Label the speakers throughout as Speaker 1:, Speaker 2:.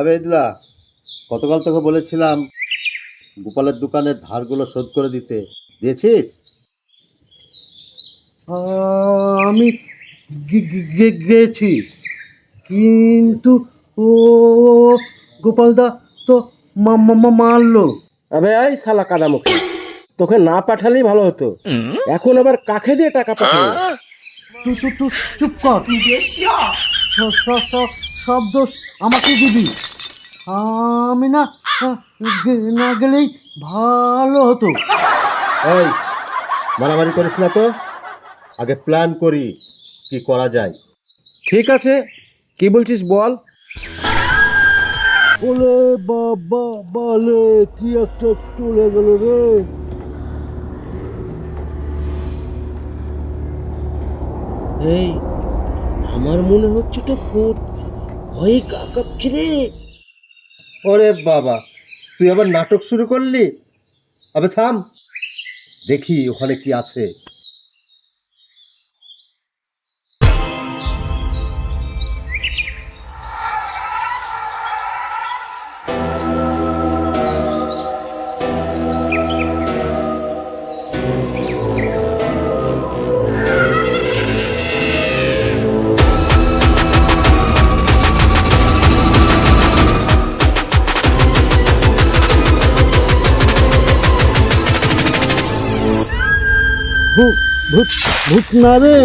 Speaker 1: আবে ইদলা গতকাল তোকে বলেছিলাম গোপালের দোকানের ধারগুলো শোধ করে দিতে। দিয়েছিস?
Speaker 2: আমি গেছি। কিন্তু ও গোপালদা তো মা- মা- মা- মারলো।
Speaker 3: আবে এই শালা কাদামুখী তোকে না পাঠালেই ভালো হতো। এখন আবার কাকে দিয়ে টাকা পাঠাবো?
Speaker 2: তুই তুই চুপ কর। সব দোষ আমাকে দিবি। আমি না না গেলেই ভালো হতো।
Speaker 1: এই মারামারি করিস না তো। আগে প্ল্যান করি কি করা যায়।
Speaker 3: ঠিক আছে কি বলছিস বল?
Speaker 2: ওলে বাবা বলে কি একটা চলে গেল রে।
Speaker 3: এই আমার মনে হচ্ছে তো ভয়ে কাকাচ্ছে রে।
Speaker 1: ওরে বাবা তুই আবার নাটক শুরু করলি? আবে থাম। দেখি ওখানে কি আছে।
Speaker 2: ভূত ভূত না রে।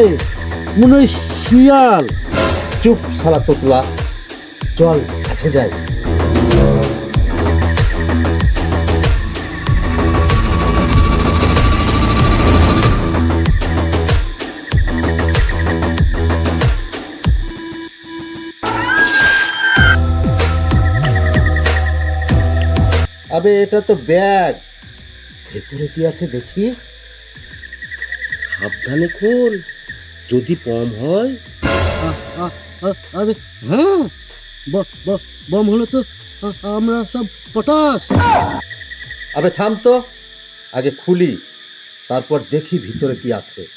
Speaker 2: মনে শিয়াল।
Speaker 1: চুপ সালা তোতলা। চল, কাছে যাই। আবে, এটা তো ব্যাগ। ভেতরে কি আছে দেখি?
Speaker 3: সাবধানে খোল। যদি কম হয়।
Speaker 2: আ- আ- আ- আরে হ্যাঁ। বম হলে তো আমরা সব পটাশ।
Speaker 1: আবে থাম তো। আগে খুলি তারপর দেখি ভিতরে কি আছে।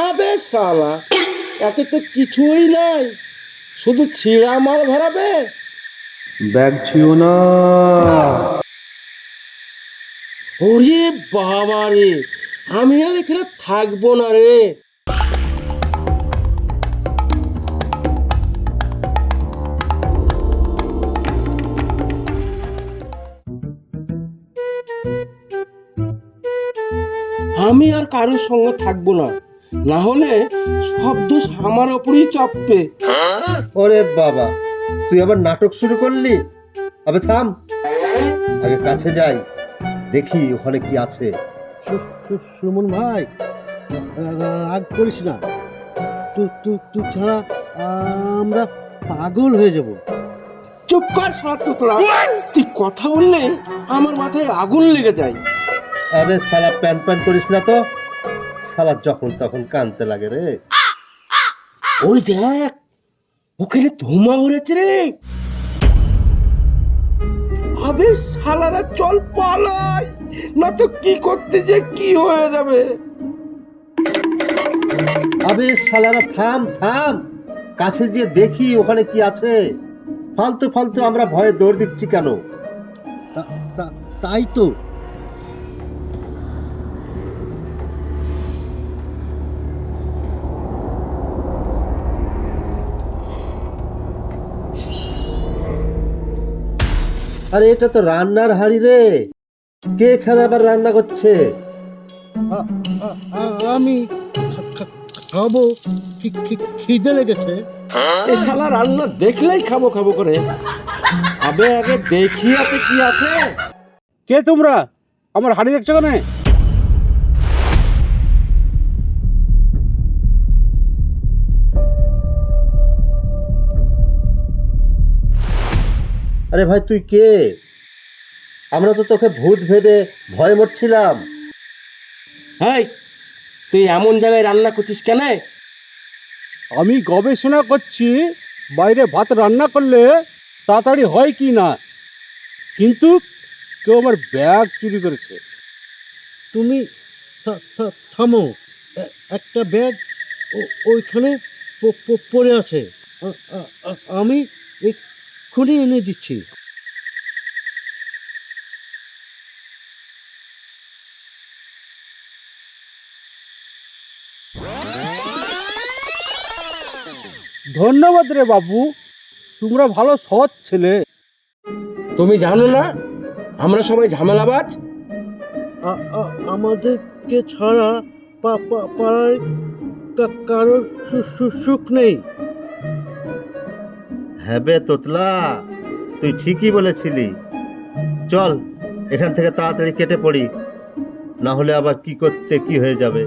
Speaker 3: আবে শালা। এতে তো কিছুই নাই। শুধু ছিঁড়া মাল ভরাবে?
Speaker 1: ব্যাগ ছিল না।
Speaker 3: ওরে বাবা রে আমি আর এখানে থাকব না রে। আমি আর কারোর সঙ্গে থাকব না। না হলে সব দোষ আমার ওপরেই চাপবে।
Speaker 1: ওরে বাবা তুই আবার নাটক শুরু করলি? আবে থাম। আগে কাছে যাই দেখি ওখানে কি আছে।
Speaker 2: সুমন ভাই রাগ করিস না। তুই তুই তুই ছাড়া আমরা পাগল হয়ে যাব।
Speaker 3: চুপ কর সাত তোতলা। তুই কথা বললে আমার মাথায় আগুন লেগে যায়।
Speaker 1: আরে সালা প্যান প্যান করিস না তো। সালা যখন তখন কানতে লাগে রে।
Speaker 3: ওই দেখ ওখানে ধোঁয়া উড়েছে রে। আবে চল পালাই না তো কি করতে যে কি হয়ে যাবে।
Speaker 1: আবে সালারা, থাম থাম, কাছে যে দেখি ওখানে কি আছে। ফালতু ফালতু আমরা ভয়ে দৌড় দিচ্ছি কেন?
Speaker 2: তাই তো।
Speaker 1: আরে এটা তো রান্নার হাড়ি রে। কে এখানে আবার রান্না করছে?
Speaker 2: আমি খাব। কি- কি- খিদে লেগেছে।
Speaker 3: এ শালা রান্না দেখলেই খাব খাব করে। আবে আগে দেখি আপনি কি আছে।
Speaker 4: কে তোমরা? আমার হাড়ি দেখছ কেন?
Speaker 1: আরে ভাই তুই কে? আমরা তো তোকে ভূত ভেবে ভয় মরছিলাম।
Speaker 3: হ্যাঁ তুই এমন জায়গায় রান্না করছিস কেন?
Speaker 4: আমি গবেষণা করছি বাইরে ভাত রান্না করলে তাড়াতাড়ি হয় কি না। কিন্তু কেউ আমার ব্যাগ চুরি করেছে।
Speaker 2: তুমি থা- থা- থামো। এ- একটা ব্যাগ ও- ওইখানে প- প- পড়ে আছে। আ- আ- আ- আমি এক্ষুনি এনে দিচ্ছি।
Speaker 4: ধন্যবাদ রে বাবু তোমরা ভালো সৎ ছেলে।
Speaker 3: তুমি জানো না আমরা সবাই ঝামেলাবাজ?
Speaker 2: আ- আ- আমাদেরকে ছাড়া পা- পা- কা- কারোর সু- সু- সুখ নেই।
Speaker 1: হ্যাঁ বে তোতলা, তুই ঠিকই বলেছিলি। চল, এখান থেকে তাড়াতাড়ি কেটে পড়ি, না হলে আবার কি করতে কি হয়ে যাবে।